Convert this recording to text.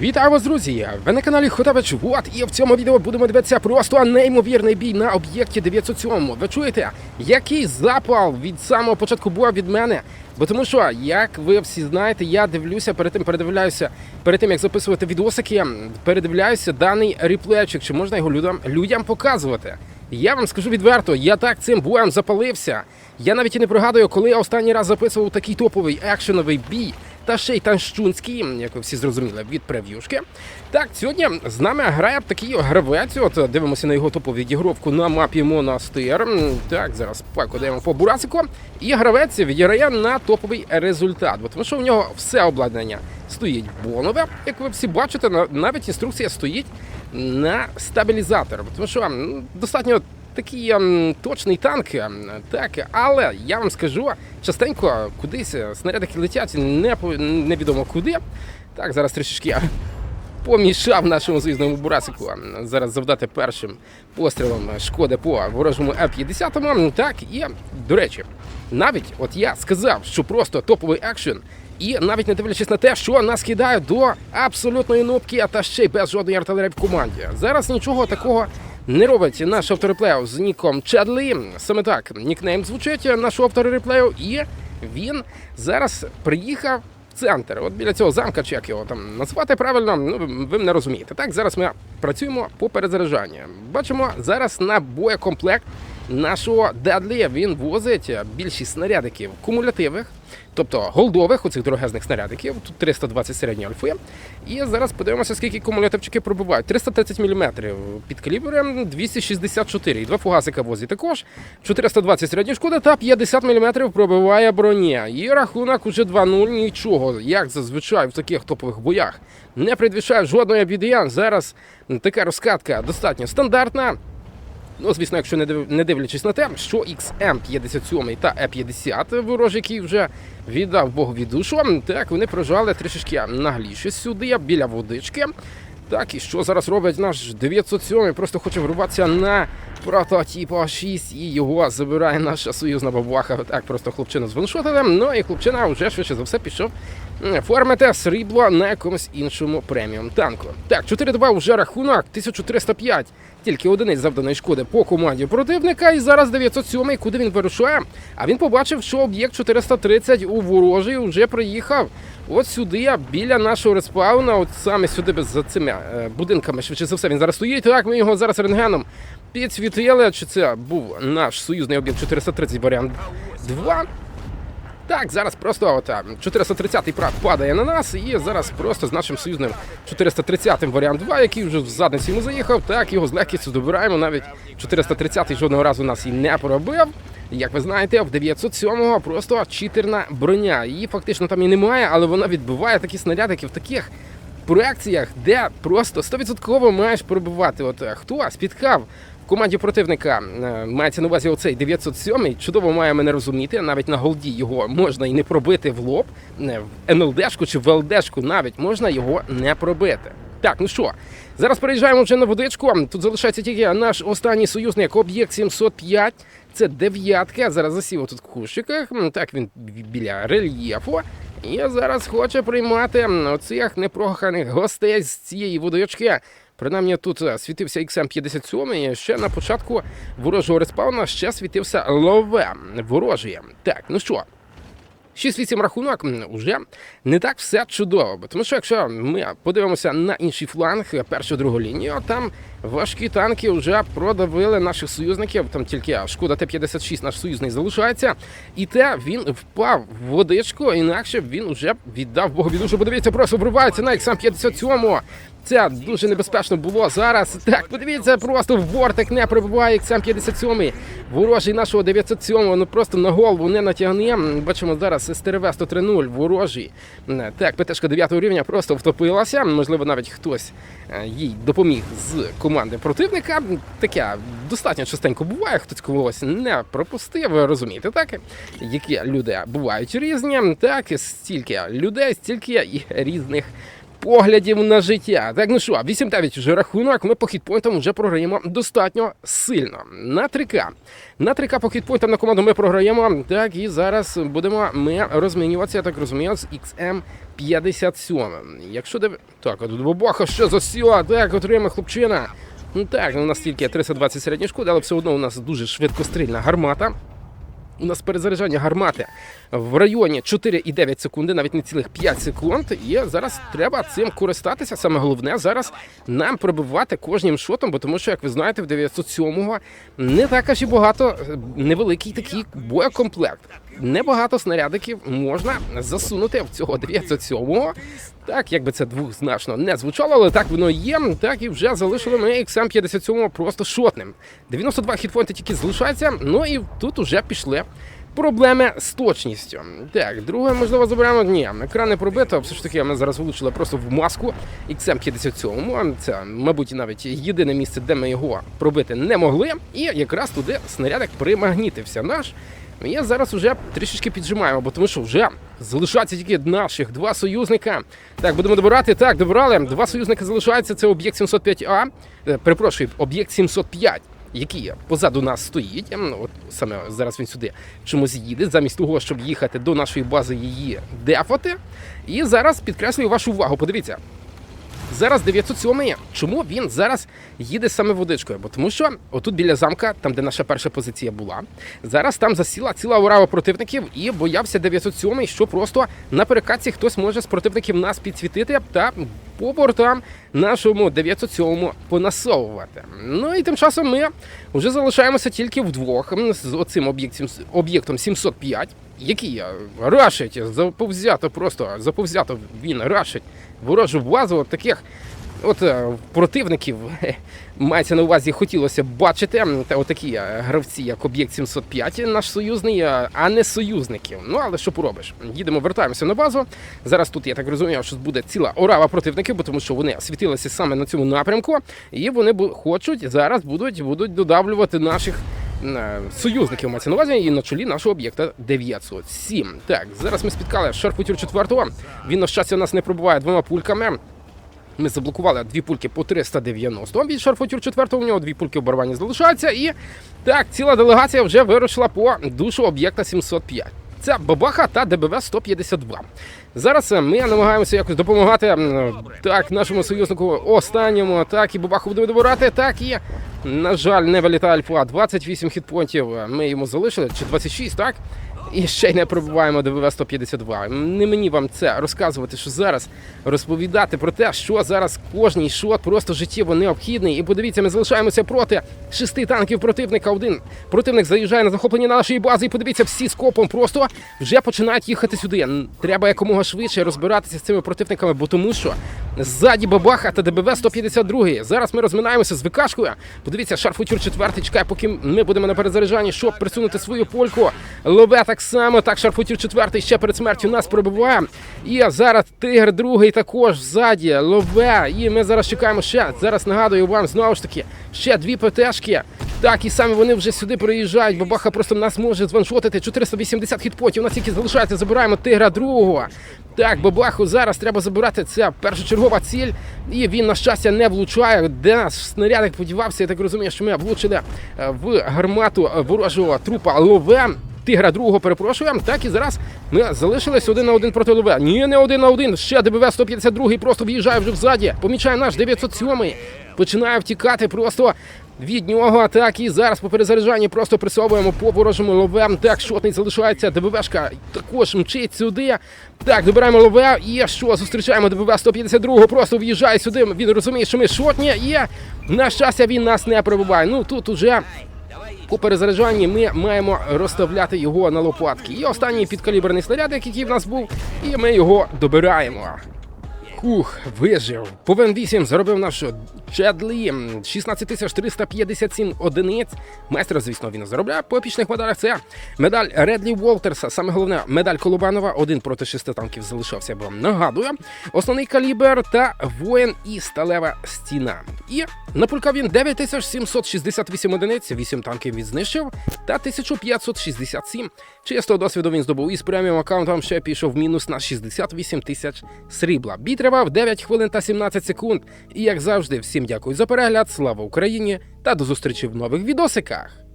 Вітаю вас, друзі! Ви на каналі Хотавич Вот, і в цьому відео будемо дивитися просто неймовірний бій на об'єкті 907. Ви чуєте, який запал від самого початку був від мене? Бо тому що, як ви всі знаєте, я дивлюся перед тим, передивляюся перед тим, як записувати відосики, передивляюся даний реплейчик, чи можна його людям, людям показувати. Я вам скажу відверто, я так цим боєм запалився. Я навіть і не пригадую, коли я останній раз записував такий топовий екшеновий бій. Та ще й танщунський, як ви всі зрозуміли, від прев'юшки. Так, сьогодні з нами грає такий гравець. От дивимося на його топову відігровку на мапі Монастир. Так, зараз покудаємо по Бурасику. І гравець відіграє на топовий результат. Бо тому що в нього все обладнання стоїть бонове. Як ви всі бачите, навіть інструкція стоїть на стабілізатор. Тому що достатньо такий ем, точний танк, ем, так, але я вам скажу, частенько кудись е, снарядики летять не невідомо куди. Так, зараз трішечки я помішав нашому союзному бурасику ем, зараз завдати першим пострілом шкоди по ворожому М-50. Так, і до речі, навіть от я сказав, що просто топовий екшен. І навіть не дивлячись на те, що нас кидає до абсолютної нопки, а та ще й без жодної артилерії в команді. Зараз нічого такого не робить наш автореплею з ніком Чадлі. Саме так нікнейм звучить нашого автореплею, і він зараз приїхав в центр. От біля цього замка, чи як його там назвати правильно, ну ви- мене розумієте. Так, зараз ми працюємо по перезаряджанню. Бачимо зараз на боєкомплект нашого Дедлі він возить більшість снарядиків кумулятивних, тобто голдових, оцих дорогезних снарядиків. Тут 320 середні альфи. І зараз подивимося, скільки кумулятивчики пробивають. 330 мм під калібрем, 264. І два фугасика возить також. 420 середні шкоди та 50 мм пробиває броня. І рахунок уже 2-0. Нічого, як зазвичай в таких топових боях. Не предвішає жодної біди. Зараз така розкатка достатньо стандартна. Ну, звісно, якщо не дивлячись на те, що XM57 та E50 ворожий, який вже віддав Богові душу, так вони прожали трішечки нагліше сюди, біля водички. Так, і що зараз робить наш 907? Просто хоче врубатися на прототип 6 і його забирає наша союзна бабаха. Так, просто хлопчину званшотили. Ну і хлопчина вже швидше за все пішов м, формити срібло на якомусь іншому преміум танку. Так, 4-2 вже рахунок, 1305. Тільки одиниць завданої шкоди по команді противника. І зараз 907 куди він вирушає. А він побачив, що об'єкт 430 у ворожий вже приїхав. От сюди, біля нашого респауна, от саме сюди за цими е, будинками, швидше за все, він зараз стоїть. Так, ми його зараз рентгеном підсвітили. Чи це був наш союзний об'єкт 430 варіант 2? Так, зараз просто от, а, 430-й прав падає на нас, і зараз просто з нашим союзним 430-м варіант 2, який вже в задниці йому заїхав, так його з легкістю добираємо. Навіть 430-й жодного разу нас і не пробив. Як ви знаєте, в 907-го просто читерна броня. Її фактично там і немає, але вона відбиває такі снарядики в таких проекціях, де просто 100% маєш пробивати. От е, хто спіткав в команді противника, е, мається на увазі оцей 907, чудово має мене розуміти. Навіть на голді його можна і не пробити в лоб, в НЛДшку чи в ЛДшку навіть можна його не пробити. Так, ну що, зараз переїжджаємо вже на водичку. Тут залишається тільки наш останній союзник, об'єкт 705. Це дев'ятка. Зараз засів тут в кущиках. Так, він біля рельєфу. І зараз хочу приймати оцих непроханих гостей з цієї водички. Принаймні тут е, світився XM57, і ще на початку ворожого респауна ще світився лове ворожий. Так, ну що, 6-8 рахунок м, уже не так все чудово. Тому що якщо ми подивимося на інший фланг, першу другу лінію, там важкі танки вже продавили наших союзників. Там тільки шкода Т-56, наш союзний залишається. І те він впав в водичку, інакше він вже віддав Богові душу. Подивіться, просто вривається на XM57. Це дуже небезпечно було зараз. Так, подивіться, просто в бортик не прибуває XM57. Ворожий нашого 907, ну просто на голову не натягне. Бачимо зараз СТРВ 103.0, ворожий. Так, ПТшка 9 рівня просто втопилася. Можливо, навіть хтось е, їй допоміг з команди противника. Таке достатньо частенько буває, хтось когось не пропустив. Розумієте, так? Які люди бувають різні. Так, стільки людей, стільки і різних поглядів на життя. Так, ну що, 8-9 вже рахунок. Ми по хітпойнтам вже програємо достатньо сильно. На 3К. На 3К по хітпойнтам на команду ми програємо. Так, і зараз будемо ми розмінюватися, я так розумію, з XM 57. Якщо див... Так, тут бабаха ще засіла, так, отримає хлопчина. Ну так, у нас тільки 320 середньої шкоди, але все одно у нас дуже швидкострільна гармата. У нас перезаряджання гармати в районі 4,9 секунди, навіть не цілих 5 секунд. І зараз треба цим користатися. Саме головне зараз нам пробивати кожним шотом, бо тому що, як ви знаєте, в 907-го не так аж і багато е, невеликий такий боєкомплект. Небагато снарядиків можна засунути в цього 907-го. Так, якби це двозначно не звучало, але так воно є. Так і вже залишили ми XM57 просто шотним. 92 хітпойнти тільки залишається. Ну і тут уже пішли. Проблеми з точністю. Так, друге, можливо, заберемо. Ні, екран не пробито. Все ж таки, ми зараз влучили просто в маску XM57. Це, мабуть, навіть єдине місце, де ми його пробити не могли. І якраз туди снарядик примагнітився наш. І зараз уже трішечки піджимаємо, бо тому що вже залишаються тільки наших два союзника. Так, будемо добирати. Так, добрали. Два союзника залишаються. Це об'єкт 705А. Е, Перепрошую, об'єкт 705 який позаду нас стоїть. Ем, От саме зараз він сюди чомусь їде, замість того, щоб їхати до нашої бази її дефати. І зараз підкреслюю вашу увагу. Подивіться. Зараз 907 Чому він зараз їде саме водичкою? Бо тому що отут біля замка, там де наша перша позиція була, зараз там засіла ціла орава противників і боявся 907 що просто на перекатці хтось може з противників нас підсвітити та по бортам нашому 907 понасовувати. Ну і тим часом ми вже залишаємося тільки вдвох з оцим об'єктом об'єктом 705, який е, рашить заповзято, просто заповзято він рашить ворожу базу таких. От е, противників мається на увазі, хотілося б бачити та отакі е, гравці, як об'єкт 705, наш союзний, е, а не союзників. Ну але що поробиш? Їдемо, вертаємося на базу. Зараз тут я так розумію, що буде ціла орава противників, бо тому що вони світилися саме на цьому напрямку, і вони хочуть зараз будуть, будуть додавлювати наших. Союзників мається на увазі і на чолі нашого об'єкта 907. Так, зараз ми спіткали шарпутюр 4 Він на щастя нас не пробуває двома пульками. Ми заблокували дві пульки по 390 від шарфотюр 4 у нього дві пульки в барабані залишаються. І так, ціла делегація вже вирушила по душу об'єкта 705. Це Бабаха та ДБВ 152. Зараз е, ми намагаємося якось допомагати так нашому союзнику останньому. Так і Бабаху будемо добирати. Так і на жаль, не вилітає Альфа. 28 хітпонтів е, ми йому залишили, чи 26, так? І ще й не пробуваємо ДВВ 152. Не мені вам це розказувати, що зараз розповідати про те, що зараз кожний шот просто життєво необхідний. І подивіться, ми залишаємося проти шести танків противника. Один противник заїжджає на захоплення нашої бази. І подивіться, всі скопом просто вже починають їхати сюди. Треба якомога швидше розбиратися з цими противниками, бо тому що ззаді бабаха та ДБВ 152. Зараз ми розминаємося з ВКшкою. Подивіться, шарфутюр 4 чекає, поки ми будемо на перезаряджанні, щоб присунути свою польку. Лове так само, так шарфутюр 4 ще перед смертю нас пробиває. І зараз тигр другий також ззаді. Лове. І ми зараз чекаємо ще. Зараз нагадую вам знову ж таки ще дві ПТшки. Так, і саме вони вже сюди приїжджають. Бабаха просто нас може званшотити. 480 хітпотів. У нас тільки залишається. Забираємо тигра другого. Так, бабаху зараз треба забирати. Це першочергова ціль. І він, на щастя, не влучає. Де наш снарядик подівався, я так розумію, що ми влучили е, в гармату е, ворожого трупа Лове. Тигра другого перепрошуємо. Так і зараз ми залишились один на один проти Лове. Ні, не один на один. Ще ДБВ 152 просто в'їжджає вже взаді. Помічає наш 907 Починає втікати просто від нього. Так і зараз по перезаряджанні просто присовуємо по ворожому ловем. Так, шотний залишається. ДБВшка також мчить сюди. Так, добираємо лове. І що зустрічаємо ДБВ 152 Просто в'їжджає сюди. Він розуміє, що ми шотні. І на щастя він нас не пробиває. Ну тут уже. По перезаряджанні ми маємо розставляти його на лопатки. І останній підкаліберний снарядик, який в нас був, і ми його добираємо. Хух, вижив. Повен 8 заробив наш Чедлі 16357 одиниць. Майстер, звісно, він заробляє по епічних медалях. Це медаль Редлі Волтерса. Саме головне, медаль Колобанова. Один проти шести танків залишався, бо нагадую. Основний калібр та воїн і сталева стіна. І напулькав він 9768 одиниць, 8 танків він знищив та 1567. Чистого досвіду він здобув із преміум аккаунтом ще пішов мінус на 68 тисяч срібла. Бій треба тривав 9 хвилин та 17 секунд. І як завжди, всім дякую за перегляд, слава Україні та до зустрічі в нових відосиках.